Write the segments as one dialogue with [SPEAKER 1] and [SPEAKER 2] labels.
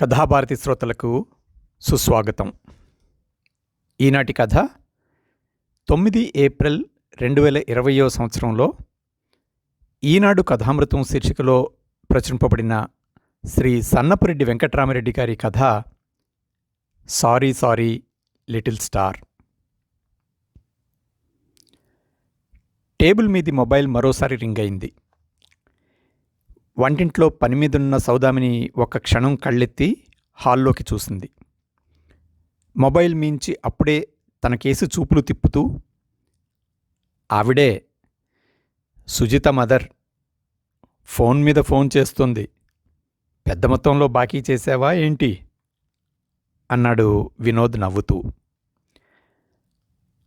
[SPEAKER 1] కథాభారతి శ్రోతలకు సుస్వాగతం. ఈనాటి కథ తొమ్మిది ఏప్రిల్ రెండు వేల ఇరవయో సంవత్సరంలో ఈనాడు కథామృతం శీర్షికలో ప్రచురింపబడిన శ్రీ సన్నపురెడ్డి వెంకట్రామరెడ్డి గారి కథ sorry sorry little star. Table మీది మొబైల్ మరోసారి రింగ్ అయింది. వంటింట్లో పని మీదున్న సౌదామిని ఒక క్షణం కళ్ళెత్తి హాల్లోకి చూసింది. మొబైల్ మించి అప్పుడే తన కేసు చూపులు తిప్పుతూ ఆవిడే సుజిత మదర్. ఫోన్ మీద ఫోన్ చేస్తుంది. పెద్ద మొత్తంలో బాకీ చేసావా ఏంటి? అన్నాడు వినోద్ నవ్వుతూ.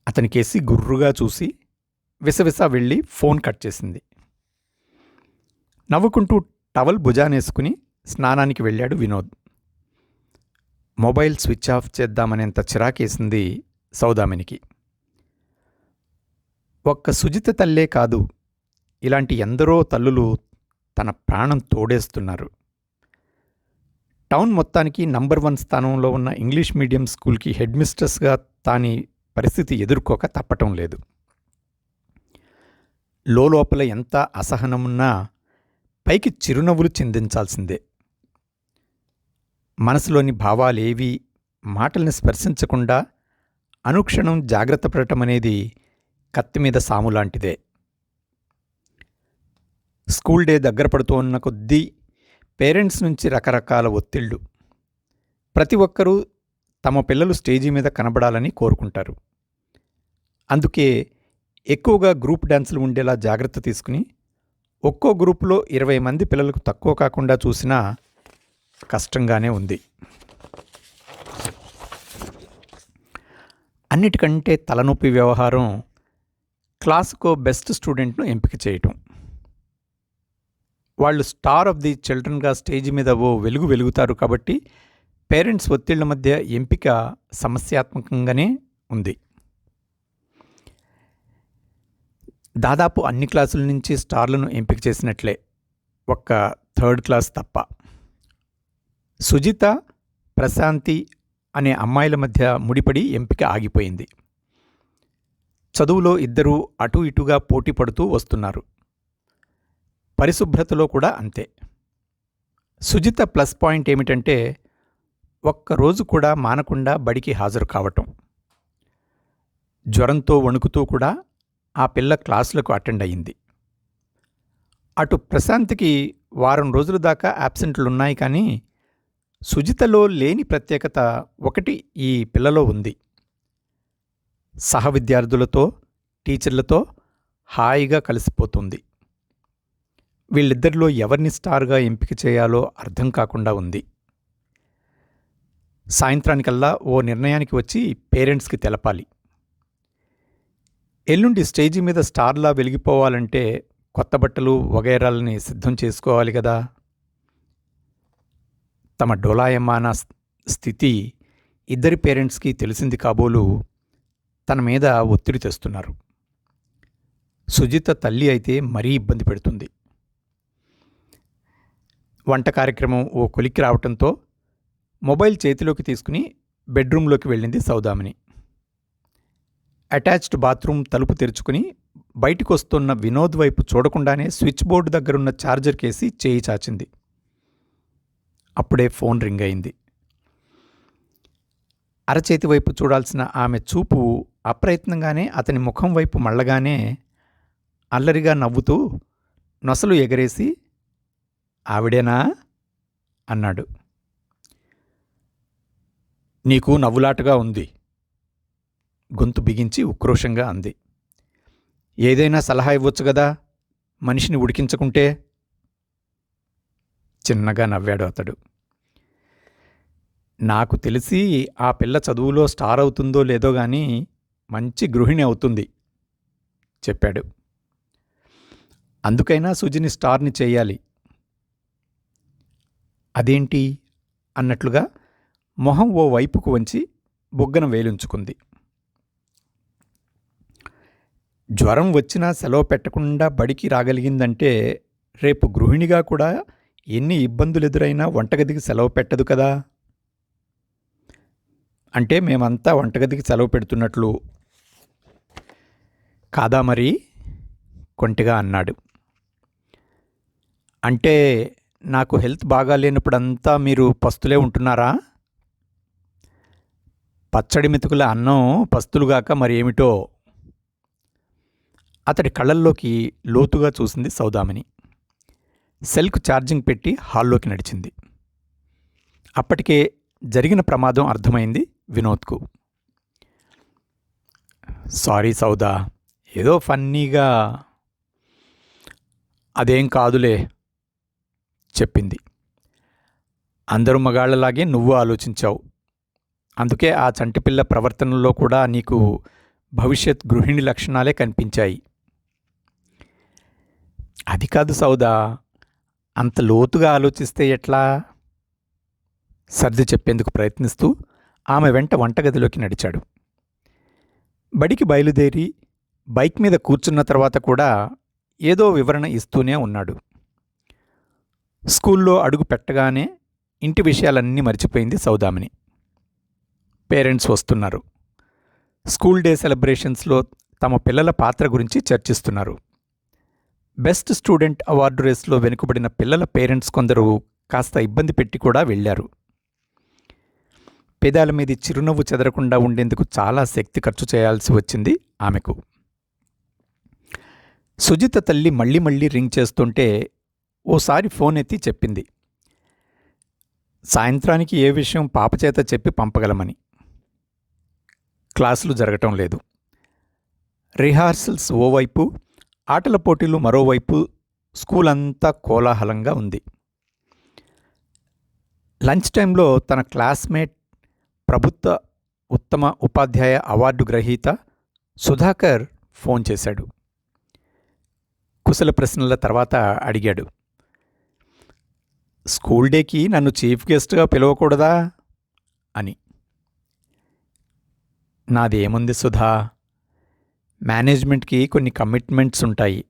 [SPEAKER 1] అతని కేసి గుర్రుగా చూసి విసవిస వెళ్ళి ఫోన్ కట్ చేసింది. నవ్వుకుంటూ టవల్ భుజానేసుకుని స్నానానికి వెళ్ళాడు వినోద్. మొబైల్ స్విచ్ ఆఫ్ చేద్దామనేంత చిరాకేసింది సౌదామినికి. ఒక్క సుజిత తల్లే కాదు ఇలాంటి ఎందరో తల్లులు తన ప్రాణం తోడేస్తున్నారు. టౌన్ మొత్తానికి నంబర్ వన్ స్థానంలో ఉన్న ఇంగ్లీష్ మీడియం స్కూల్కి హెడ్ మిస్ట్రెస్గా తాని పరిస్థితి ఎదుర్కోక తప్పటం లేదు. లోపల ఎంత అసహనమున్నా పైకి చిరునవ్వులు చిందించాల్సిందే. మనసులోని భావాలేవి మాటల్ని స్పర్శించకుండా అనుక్షణం జాగ్రత్త పడటం అనేది కత్తి మీద సాము లాంటిదే. స్కూల్ డే దగ్గర పడుతూ ఉన్న కొద్దీ పేరెంట్స్ నుంచి రకరకాల ఒత్తిళ్ళు ప్రతి ఒక్కరూ తమ పిల్లలు స్టేజీ మీద కనబడాలని కోరుకుంటారు. అందుకే ఎక్కువగా గ్రూప్ డ్యాన్సులు ఉండేలా జాగ్రత్త తీసుకుని ఒక్కో గ్రూపులో ఇరవై మంది పిల్లలకు తక్కువ కాకుండా చూసినా కష్టంగానే ఉంది. అన్నిటికంటే తలనొప్పి వ్యవహారం క్లాసుకో బెస్ట్ స్టూడెంట్ను ఎంపిక చేయటం. వాళ్ళు స్టార్ ఆఫ్ ది చిల్డ్రన్గా స్టేజ్ మీద ఓ వెలుగు వెలుగుతారు కాబట్టి పేరెంట్స్ ఒత్తిళ్ళ మధ్య ఎంపిక సమస్యాత్మకంగానే ఉంది. దాదాపు అన్ని క్లాసుల నుంచి స్టార్లను ఎంపిక చేసినట్లే ఒక్క థర్డ్ క్లాస్ తప్ప. సుజిత ప్రశాంతి అనే అమ్మాయిల మధ్య ముడిపడి ఎంపిక ఆగిపోయింది. చదువులో ఇద్దరూ అటు ఇటుగా పోటీ పడుతూ వస్తున్నారు. పరిశుభ్రతలో కూడా అంతే. సుజిత ప్లస్ పాయింట్ ఏమిటంటే ఒక్కరోజు కూడా మానకుండా బడికి హాజరు కావటం. జ్వరంతో వణుకుతూ కూడా ఆ పిల్ల క్లాసులకు అటెండ్ అయ్యింది. అటు ప్రశాంత్కి వారం రోజుల దాకా యాబ్సెంట్లున్నాయి కానీ సుజితలో లేని ప్రత్యేకత ఒకటి ఈ పిల్లలో ఉంది. సహ విద్యార్థులతో టీచర్లతో హాయిగా కలిసిపోతుంది. వీళ్ళిద్దరిలో ఎవరిని స్టార్గా ఎంపిక చేయాలో అర్థం కాకుండా ఉంది. సాయంత్రానికల్లా ఓ నిర్ణయానికి వచ్చి పేరెంట్స్కి తెలపాలి. ఎల్లుండి స్టేజి మీద స్టార్లా వెలిగిపోవాలంటే కొత్త బట్టలు వగైరాలని సిద్ధం చేసుకోవాలి కదా. తమ డోలాయమాన స్థితి ఇద్దరి పేరెంట్స్కి తెలిసింది కాబోలు తన మీద ఒత్తిడి తెస్తున్నారు. సుజిత తల్లి అయితే మరీ ఇబ్బంది పెడుతుంది. వంట కార్యక్రమం ఓ కొలిక్కి రావటంతో మొబైల్ చేతిలోకి తీసుకుని బెడ్రూమ్లోకి వెళ్ళింది సౌదామిని. అటాచ్డ్ బాత్రూమ్ తలుపు తెరుచుకుని బయటకు వస్తున్న వినోద్ వైపు చూడకుండానే స్విచ్ బోర్డు దగ్గరున్న ఛార్జర్ కేసి చేయి చాచింది. అప్పుడే ఫోన్ రింగ్ అయింది. అరచేతి వైపు చూడాల్సిన ఆమె చూపు అప్రయత్నంగానే అతని ముఖం వైపు మళ్ళగానే అల్లరిగా నవ్వుతూ నొసలు ఎగరేసి ఆవిడేనా? అన్నాడు. నీకు నవ్వులాటగా ఉంది. గొంతు బిగించి ఉక్రోషంగా అంది. ఏదైనా సలహా ఇవ్వచ్చు కదా మనిషిని ఉడికించకుంటే? చిన్నగా నవ్వాడు అతడు. నాకు తెలిసి ఆ పిల్ల చదువులో స్టార్ అవుతుందో లేదో గాని మంచి గృహిణి అవుతుంది చెప్పాడు. అందుకైనా సుజిని స్టార్ని చేయాలి. అదేంటి? అన్నట్లుగా మొహం ఓ వైపుకు వంచి బొగ్గన వేలుంచుకుంది. జ్వరం వచ్చినా సెలవు పెట్టకుండా బడికి రాగలిగిందంటే రేపు గృహిణిగా కూడా ఎన్ని ఇబ్బందులు ఎదురైనా వంటగదికి సెలవు పెట్టదు కదా. అంటే మేమంతా వంటగదికి సెలవు పెడుతున్నట్లు. కాదా మరి? కొంటిగా అన్నాడు. అంటే నాకు హెల్త్ బాగాలేనప్పుడంతా మీరు పస్తులే ఉంటున్నారా? పచ్చడి మెతుకుల అన్నం పస్తులుగాక మరి ఏమిటో అతడి కళ్ళల్లోకి లోతుగా చూసింది సౌదామిని. సెల్కు ఛార్జింగ్ పెట్టి హాల్లోకి నడిచింది. అప్పటికే జరిగిన ప్రమాదం అర్థమైంది వినోద్కు. సారీ సౌదా ఏదో ఫన్నీగా. అదేం కాదులే చెప్పింది. అందరూ మగాళ్ళలాగే నువ్వు ఆలోచించావు. అందుకే ఆ చంటిపిల్ల ప్రవర్తనలో కూడా నీకు భవిష్యత్ గృహిణి లక్షణాలే కనిపించాయి. అది కాదు సౌదా. అంత లోతుగా ఆలోచిస్తే ఎట్లా? సర్ది చెప్పేందుకు ప్రయత్నిస్తూ ఆమె వెంట వంటగదిలోకి నడిచాడు. బడికి బయలుదేరి బైక్ మీద కూర్చున్న తర్వాత కూడా ఏదో వివరణ ఇస్తూనే ఉన్నాడు. స్కూల్లో అడుగు పెట్టగానే ఇంటి విషయాలన్నీ మర్చిపోయింది సౌదామిని. పేరెంట్స్ వస్తున్నారు. స్కూల్ డే సెలబ్రేషన్స్లో తమ పిల్లల పాత్ర గురించి చర్చిస్తున్నారు. బెస్ట్ స్టూడెంట్ అవార్డు రేస్లో వెనుకబడిన పిల్లల పేరెంట్స్ కొందరు కాస్త ఇబ్బంది పెట్టి కూడా వెళ్ళారు. పేదాల మీద చిరునవ్వు చెదరకుండా ఉండేందుకు చాలా శక్తి ఖర్చు చేయాల్సి వచ్చింది ఆమెకు. సుజిత తల్లి మళ్ళీ మళ్ళీ రింగ్ చేస్తుంటే ఓసారి ఫోన్ ఎత్తి చెప్పింది. సాయంత్రానికి ఏ విషయం పాప చేత చెప్పి పంపగలమని. క్లాసులు జరగటం లేదు. రిహార్సల్స్ ఓవైపు ఆటల పోటీలు మరోవైపు స్కూల్ అంతా కోలాహలంగా ఉంది. లంచ్ టైంలో తన క్లాస్మేట్ ప్రభుత్వ ఉత్తమ ఉపాధ్యాయ అవార్డు గ్రహీత సుధాకర్ ఫోన్ చేశాడు. కుశల ప్రశ్నల తర్వాత అడిగాడు. స్కూల్ డేకి నన్ను చీఫ్ గెస్ట్గా పిలవకూడదా? అని. నాదేముంది సుధా? మేనేజ్మెంట్కి కొన్ని కమిట్మెంట్స్ ఉంటాయి.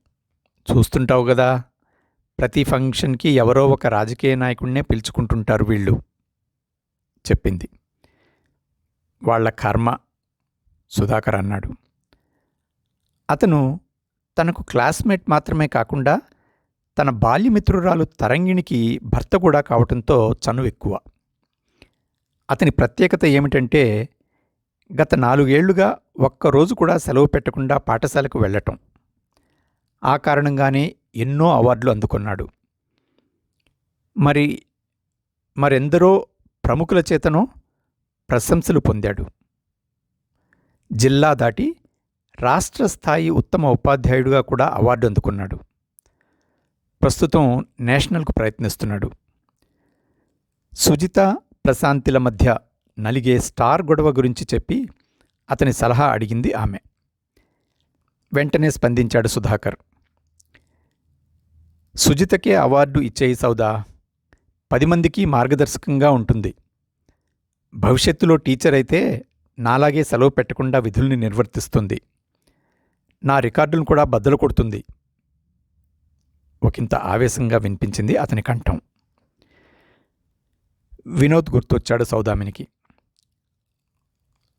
[SPEAKER 1] చూస్తుంటావు కదా ప్రతి ఫంక్షన్కి ఎవరో ఒక రాజకీయ నాయకుడినే పిలుచుకుంటుంటారు వీళ్ళు చెప్పింది. వాళ్ళ కర్మ సుధాకర్ అన్నాడు. అతను తనకు క్లాస్మేట్ మాత్రమే కాకుండా తన బాల్యమిత్రురాలు తరంగిణికి భర్త కూడా కావటంతో చనువు ఎక్కువ అతని ప్రత్యేకత ఏమిటంటే గత నాలుగేళ్ళుగా ఒక్కరోజు కూడా సెలవు పెట్టకుండా పాఠశాలకు వెళ్ళటం. ఆ కారణంగానే ఎన్నో అవార్డులు అందుకున్నాడు. మరి మరెందరో ప్రముఖుల చేతనో ప్రశంసలు పొందాడు. జిల్లా దాటి రాష్ట్ర స్థాయి ఉత్తమ ఉపాధ్యాయుడిగా కూడా అవార్డు అందుకున్నాడు. ప్రస్తుతం నేషనల్కు ప్రయత్నిస్తున్నాడు. సుజిత ప్రశాంతిల మధ్య నలిగే స్టార్ గొడవ గురించి చెప్పి అతని సలహా అడిగింది ఆమె. వెంటనే స్పందించాడు సుధాకర్. సుజితకే అవార్డు ఇచ్చేయి సౌదా పది మందికి మార్గదర్శకంగా ఉంటుంది. భవిష్యత్తులో టీచర్ అయితే నాలాగే సెలవు పెట్టకుండా విధుల్ని నిర్వర్తిస్తుంది. నా రికార్డును కూడా బద్దలు కొడుతుంది. ఒకంత ఆవేశంగా వినిపించింది అతని కంఠం. వినోద్ గుర్తొచ్చాడు సౌదామినికి.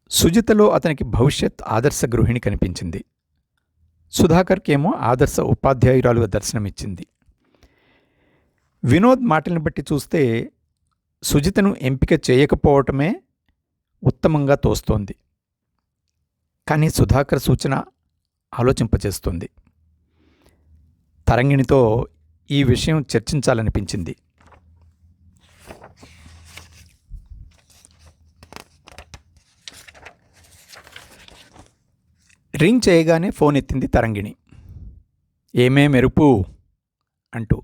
[SPEAKER 1] సుజితలో అతనికి భవిష్యత్ ఆదర్శ గృహిణి కనిపించింది. సుధాకర్కేమో ఆదర్శ ఉపాధ్యాయురాలుగా దర్శనమిచ్చింది. వినోద్ మాటలను బట్టి చూస్తే సుజితను ఎంపిక చేయకపోవటమే ఉత్తమంగా తోస్తోంది. కానీ సుధాకర్ సూచన ఆలోచింపచేస్తుంది. తరంగిణితో ఈ విషయం చర్చించాలనిపించింది. రింగ్ చేయగానే ఫోన్ ఎత్తింది తరంగిణి. ఏమే మెరుపు? అంటూ.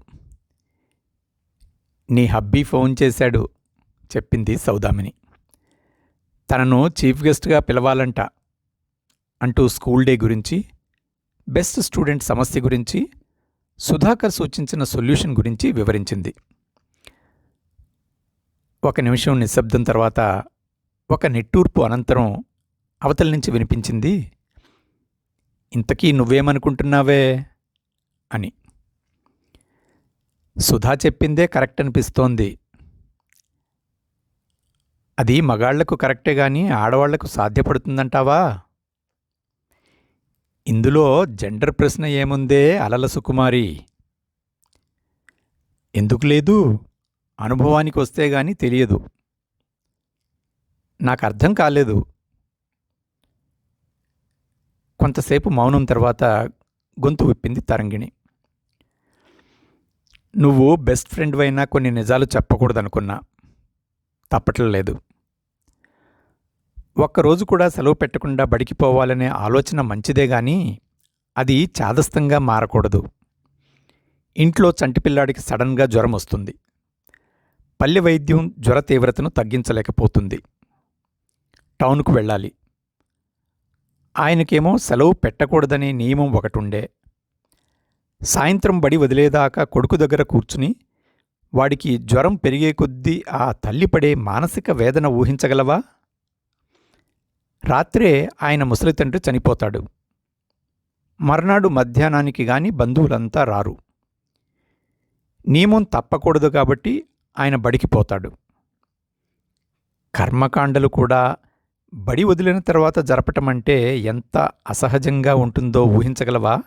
[SPEAKER 1] నీ హబ్బీ ఫోన్ చేశాడు చెప్పింది సౌదామిని. తనను చీఫ్ గెస్ట్గా పిలవాలంట అంటూ స్కూల్ డే గురించి బెస్ట్ స్టూడెంట్ సమస్య గురించి సుధాకర్ సూచించిన సొల్యూషన్ గురించి వివరించింది. ఒక నిమిషం నిశ్శబ్దం తర్వాత ఒక నిట్టూర్పు అనంతరం అవతల నుంచి వినిపించింది ఇంతకీ నువ్వేమనుకుంటున్నావే? అని. సుధా చెప్పిందే కరెక్ట్ అనిపిస్తోంది. అది మగాళ్ళకు కరెక్టే కానీ ఆడవాళ్ళకు సాధ్యపడుతుందంటావా? ఇందులో జెండర్ ప్రశ్న ఏముందే అలల సుకుమారి. ఎందుకు లేదు? అనుభవానికి వస్తే గాని తెలియదు. నాకు అర్థం కాలేదు. కొంతసేపు మౌనం తర్వాత గొంతు విప్పింది తరంగిణి. నువ్వు బెస్ట్ ఫ్రెండ్ అయినా కొన్ని నిజాలు చెప్పకూడదనుకున్నా. తప్పటం లేదు. ఒక్కరోజు కూడా సెలవు పెట్టకుండా బడికి పోవాలనే ఆలోచన మంచిదే కానీ అది చాదస్తంగా మారకూడదు. ఇంట్లో చంటిపిల్లాడికి సడన్గా జ్వరం వస్తుంది. పల్లె వైద్యం జ్వర తీవ్రతను తగ్గించలేకపోతుంది. టౌన్కు వెళ్ళాలి. ఆయనకేమో సెలవు పెట్టకూడదనే నియమం ఒకటుండే. సాయంత్రం బడి వదిలేదాకా కొడుకు దగ్గర కూర్చుని వాడికి జ్వరం పెరిగే కొద్దీ ఆ తల్లి పడే మానసిక వేదన ఊహించగలవా? రాత్రే ఆయన ముసలి తండ్రి చనిపోతాడు. మర్నాడు మధ్యాహ్నానికి గాని బంధువులంతా రారు. నియమం తప్పకూడదు కాబట్టి ఆయన బడికి పోతాడు. కర్మకాండలు కూడా బడి వదిలిన తర్వాత జరపటం అంటే ఎంత అసహజంగా ఉంటుందో ఊహించగలవా?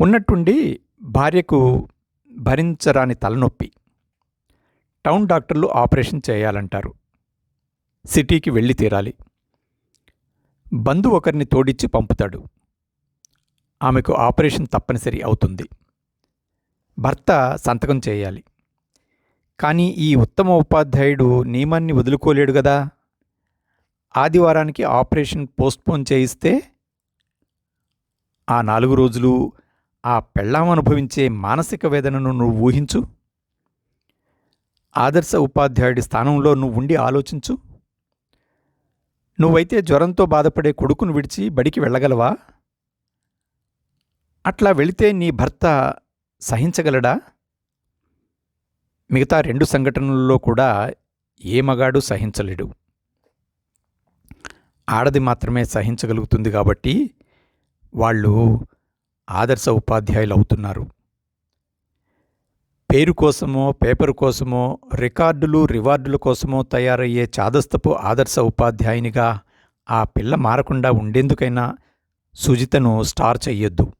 [SPEAKER 1] ఉన్నట్టుండి భార్యకు భరించరాని తలనొప్పి. టౌన్ డాక్టర్లు ఆపరేషన్ చేయాలంటారు. సిటీకి వెళ్ళి తీరాలి. బంధు ఒకరిని తోడిచ్చి పంపుతాడు. ఆమెకు ఆపరేషన్ తప్పనిసరి అవుతుంది. భర్త సంతకం చేయాలి. కానీ ఈ ఉత్తమ ఉపాధ్యాయుడు నియమాన్ని వదులుకోలేడు కదా. ఆదివారానికి ఆపరేషన్ పోస్ట్పోన్ చేయిస్తే ఆ నాలుగు రోజులు ఆ పెళ్ళాం అనుభవించే మానసిక వేదనను నువ్వు ఊహించు. ఆదర్శ ఉపాధ్యాయుడి స్థానంలో నువ్వు ఉండి ఆలోచించు. నువ్వైతే జ్వరంతో బాధపడే కొడుకును విడిచి బడికి వెళ్ళగలవా? అట్లా వెళితే నీ భర్త సహించగలడా? మిగతా రెండు సంఘటనల్లో కూడా ఏ మగాడు సహించలేడు. ఆడది మాత్రమే సహించగలుగుతుంది కాబట్టి వాళ్ళు ఆదర్శ ఉపాధ్యాయులు అవుతున్నారు. పేరు కోసమో పేపర్ కోసమో రికార్డులు రివార్డుల కోసమో తయారయ్యే చాదస్తపు ఆదర్శ ఉపాధ్యాయునిగా ఆ పిల్ల మారకుండా ఉండేందుకైనా సుజితను స్టార్ చెయ్యొద్దు.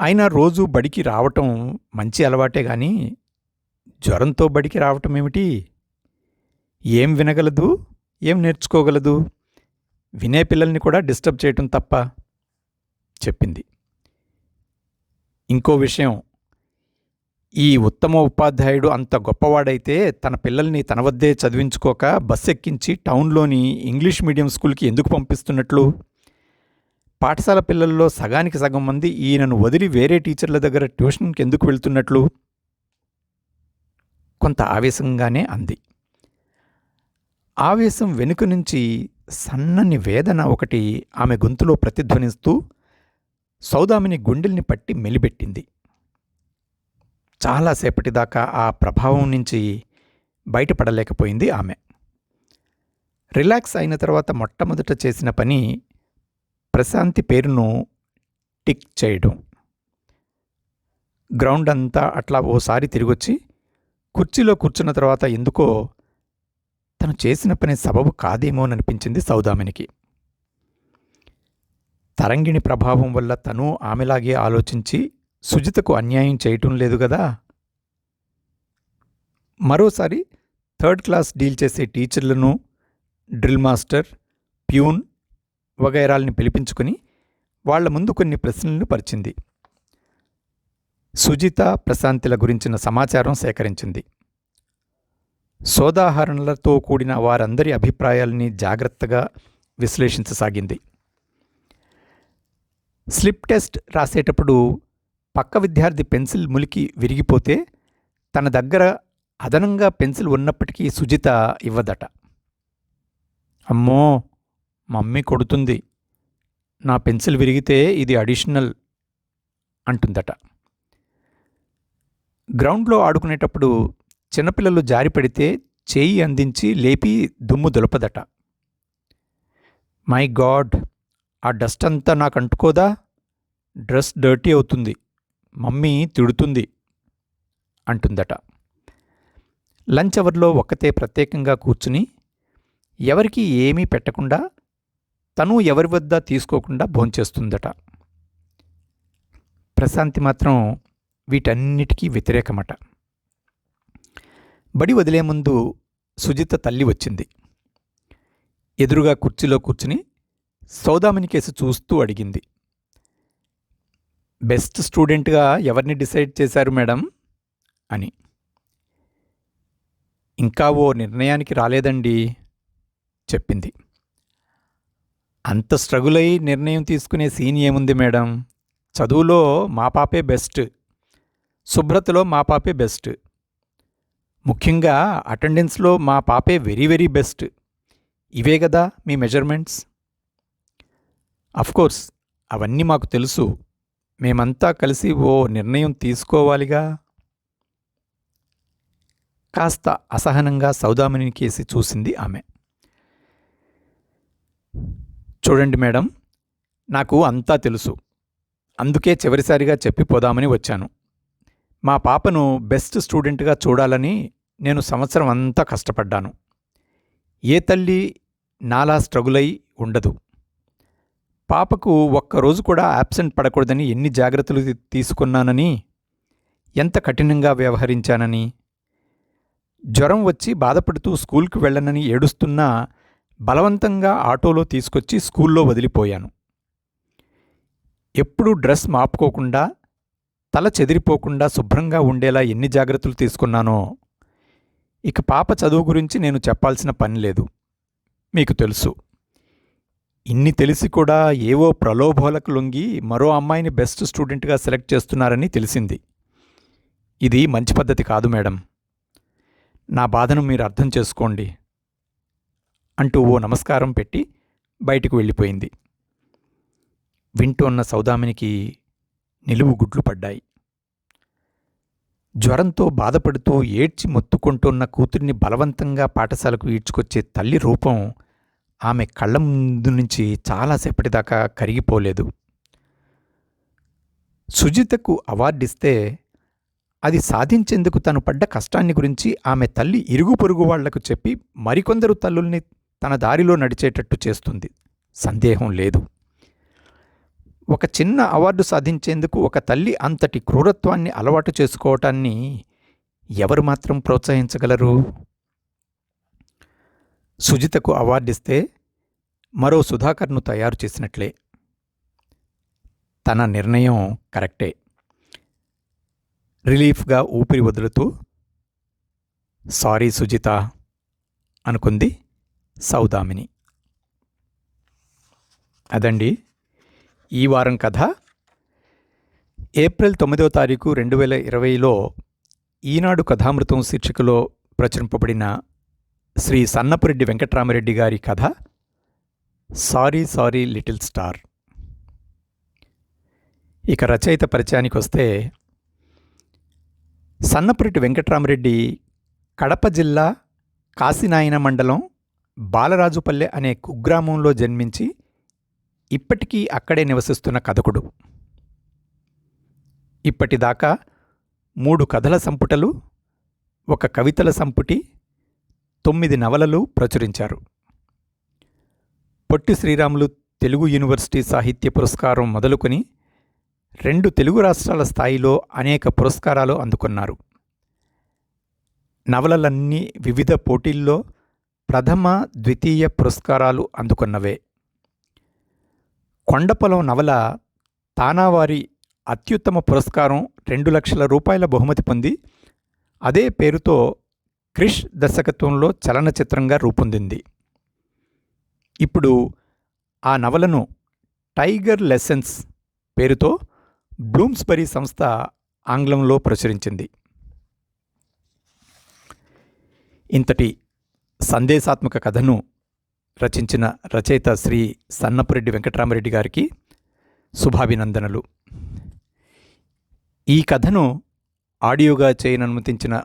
[SPEAKER 1] అయినా రోజు బడికి రావటం మంచి అలవాటే గాని జ్వరంతో బడికి రావటం ఏమిటి? ఏం వినగలదు? ఏం నేర్చుకోగలదు? వినే పిల్లల్ని కూడా డిస్టర్బ్ చేయటం తప్ప చెప్పింది. ఇంకో విషయం. ఈ ఉత్తమ ఉపాధ్యాయుడు అంత గొప్పవాడైతే తన పిల్లల్ని తన వద్దే చదివించుకోక బస్ ఎక్కించి టౌన్లోని ఇంగ్లీష్ మీడియం స్కూల్కి ఎందుకు పంపిస్తున్నట్లు? పాఠశాల పిల్లల్లో సగానికి సగం మంది ఈయనను వదిలి వేరే టీచర్ల దగ్గర ట్యూషన్కి ఎందుకు వెళ్తున్నట్లు? కొంత ఆవేశంగానే అంది. ఆవేశం వెనుక నుంచి సన్నని వేదన ఒకటి ఆమె గొంతులో ప్రతిధ్వనిస్తూ సౌదామిని గుండెల్ని పట్టి మెలిబెట్టింది చాలాసేపటిదాకా ఆ ప్రభావం నుంచి బయటపడలేకపోయింది ఆమె. రిలాక్స్ అయిన తర్వాత మొట్టమొదట చేసిన పని ప్రశాంతి పేరును టిక్ చేయడం. గ్రౌండ్ అంతా అట్లా ఓసారి తిరిగొచ్చి కుర్చీలో కూర్చున్న తర్వాత ఎందుకో తను చేసిన పని సబబు కాదేమోననిపించింది సౌదామినికి. తరంగిణి ప్రభావం వల్ల తను ఆమెలాగే ఆలోచించి సుజితకు అన్యాయం చేయటం లేదు కదా మరోసారి థర్డ్ క్లాస్ డీల్ చేసే టీచర్లను డ్రిల్ మాస్టర్ ప్యూన్ వగైరాల్ని పిలిపించుకుని వాళ్ళ ముందు కొన్ని ప్రశ్నలను పరిచింది. సుజిత ప్రశాంతిల గురించిన సమాచారం సేకరించింది. సోదాహరణలతో కూడిన వారందరి అభిప్రాయాల్ని జాగ్రత్తగా విశ్లేషించసాగింది. స్లిప్ టెస్ట్ రాసేటప్పుడు పక్క విద్యార్థి పెన్సిల్ ములికి విరిగిపోతే తన దగ్గర అదనంగా పెన్సిల్ ఉన్నప్పటికీ సుజిత ఇవ్వదట. అమ్మో! మమ్మీ కొడుతుంది. నా పెన్సిల్ విరిగితే ఇది అడిషనల్ అంటుందట. గ్రౌండ్లో ఆడుకునేటప్పుడు చిన్నపిల్లలు జారిపడితే చేయి అందించి లేపి దుమ్ము దులపదట. మై గాడ్ ఆ డస్ట్ అంతా నాకు అంటుకోదా? డ్రెస్ డర్టీ అవుతుంది. మమ్మీ తిడుతుంది అంటుందట. లంచ్ అవర్లో ఒక్కతే ప్రత్యేకంగా కూర్చుని ఎవరికి ఏమీ పెట్టకుండా తను ఎవరి వద్ద తీసుకోకుండా భోంచేస్తుందట. ప్రశాంతి మాత్రం వీటన్నిటికీ వ్యతిరేకమట. బడి వదిలే ముందు సుజిత తల్లి వచ్చింది. ఎదురుగా కుర్చీలో కూర్చుని సౌదామిని కేసు చూస్తూ అడిగింది. బెస్ట్ స్టూడెంట్గా ఎవరిని డిసైడ్ చేశారు మేడం? అని. ఇంకా ఓ నిర్ణయానికి రాలేదండి చెప్పింది. అంత స్ట్రగుల్ అయి నిర్ణయం తీసుకునే సీన్ ఏముంది మేడం? చదువులో మా పాపే బెస్ట్. శుభ్రతలో మా పాపే బెస్ట్. ముఖ్యంగా అటెండెన్స్లో మా పాపే వెరీ వెరీ బెస్ట్. ఇవే కదా మీ మెజర్మెంట్స్? కోర్స్ అవన్నీ మాకు తెలుసు. మేమంతా కలిసి ఓ నిర్ణయం తీసుకోవాలిగా? కాస్త అసహనంగా సౌదామిని కేసి చూసింది ఆమె. చూడండి మేడం నాకు అంతా తెలుసు. అందుకే చివరిసారిగా చెప్పిపోదామని వచ్చాను. మా పాపను బెస్ట్ స్టూడెంట్గా చూడాలని నేను సంవత్సరం అంతా కష్టపడ్డాను. ఏ తల్లి నాలా స్ట్రగుల్ అయి ఉండదు. పాపకు ఒక్కరోజు కూడా యాబ్సెంట్ పడకూడదని ఎన్ని జాగ్రత్తలు తీసుకున్నానని ఎంత కఠినంగా వ్యవహరించానని జ్వరం వచ్చి బాధపడుతూ స్కూల్కి వెళ్ళనని ఏడుస్తున్నా బలవంతంగా ఆటోలో తీసుకొచ్చి స్కూల్లో వదిలిపోయాను. ఎప్పుడూ డ్రెస్ మాపుకోకుండా తల చెదిరిపోకుండా శుభ్రంగా ఉండేలా ఎన్ని జాగ్రత్తలు తీసుకున్నానో ఇక పాప చదువు గురించి నేను చెప్పాల్సిన పని లేదు. మీకు తెలుసు. ఇన్ని తెలిసి కూడా ఏవో ప్రలోభాలకు లొంగి మరో అమ్మాయిని బెస్ట్ స్టూడెంట్గా సెలెక్ట్ చేస్తున్నారని తెలిసింది. ఇది మంచి పద్ధతి కాదు మేడం. నా బాధను మీరు అర్థం చేసుకోండి. అంటూ ఓ నమస్కారం పెట్టి బయటికి వెళ్ళిపోయింది. వింటూ ఉన్న సౌదామినికి నిలువు గుడ్లు పడ్డాయి. జ్వరంతో బాధపడుతూ ఏడ్చి మొత్తుకుంటున్న కూతుర్ని బలవంతంగా పాఠశాలకు ఈడ్చుకొచ్చే తల్లి రూపం ఆమె కళ్ళ ముందు నుంచి చాలాసేపటిదాకా కరిగిపోలేదు. సుజితకు అవార్డిస్తే అది సాధించేందుకు తను పడ్డ కష్టాన్ని గురించి ఆమె తల్లి ఇరుగు పొరుగు వాళ్ళకు చెప్పి మరికొందరు తల్లుల్ని తన దారిలో నడిచేటట్టు చేస్తుంది. సందేహం లేదు. ఒక చిన్న అవార్డు సాధించేందుకు ఒక తల్లి అంతటి క్రూరత్వాన్ని అలవాటు చేసుకోవటాన్ని ఎవరు మాత్రం ప్రోత్సహించగలరు? సుజితకు అవార్డిస్తే మరో సుధాకర్ను తయారు చేసినట్లే. తన నిర్ణయం కరెక్టే. రిలీఫ్గా ఊపిరి వదులుతూ సారీ సుజిత అనుకుంది. సౌదామిని. అదండి ఈ వారం కథ. ఏప్రిల్ తొమ్మిదవ తారీఖు రెండు వేల ఇరవైలో ఈనాడు కథామృతం శీర్షికలో ప్రచురింపబడిన శ్రీ సన్నపురెడ్డి వెంకట్రామరెడ్డి గారి కథ సారీ సారీ లిటిల్ స్టార్. ఇక రచయిత పరిచయానికి వస్తే సన్నపురెడ్డి వెంకట్రామరెడ్డి కడప జిల్లా కాశీనాయన మండలం బాలరాజుపల్లె అనే కుగ్రామంలో జన్మించి ఇప్పటికీ అక్కడే నివసిస్తున్న కథకుడు. ఇప్పటిదాకా మూడు కథల సంపుటలు ఒక కవితల సంపుటి తొమ్మిది నవలలు ప్రచురించారు. పొట్టి శ్రీరాములు తెలుగు యూనివర్సిటీ సాహిత్య పురస్కారం మొదలుకొని రెండు తెలుగు రాష్ట్రాల స్థాయిలో అనేక పురస్కారాలు అందుకున్నారు. నవలలన్నీ వివిధ పోటీల్లో ప్రథమ ద్వితీయ పురస్కారాలు అందుకున్నవే. కొండపొలం నవల తానావారి అత్యుత్తమ పురస్కారం రెండు లక్షల రూపాయల బహుమతి పొంది అదే పేరుతో క్రిష్ దర్శకత్వంలో చలనచిత్రంగా రూపొందింది. ఇప్పుడు ఆ నవలను టైగర్ లెసన్స్ పేరుతో బ్లూమ్స్బరీ సంస్థ ఆంగ్లంలో ప్రచురించింది. ఇంతటి సందేశాత్మక కథను రచించిన రచయిత శ్రీ సన్నపురెడ్డి వెంకటరామరెడ్డి గారికి శుభాభినందనలు. ఈ కథను ఆడియోగా చేయననుమతించిన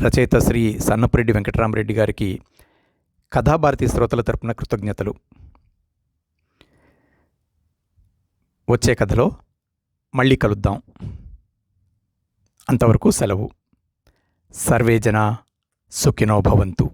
[SPEAKER 1] రచయిత శ్రీ సన్నపురెడ్డి వెంకటరామరెడ్డి గారికి కథాభారతి శ్రోతల తరపున కృతజ్ఞతలు. వచ్చే కథలో మళ్ళీ కలుద్దాం. అంతవరకు సెలవు. సర్వేజన సుఖినో భవంతు.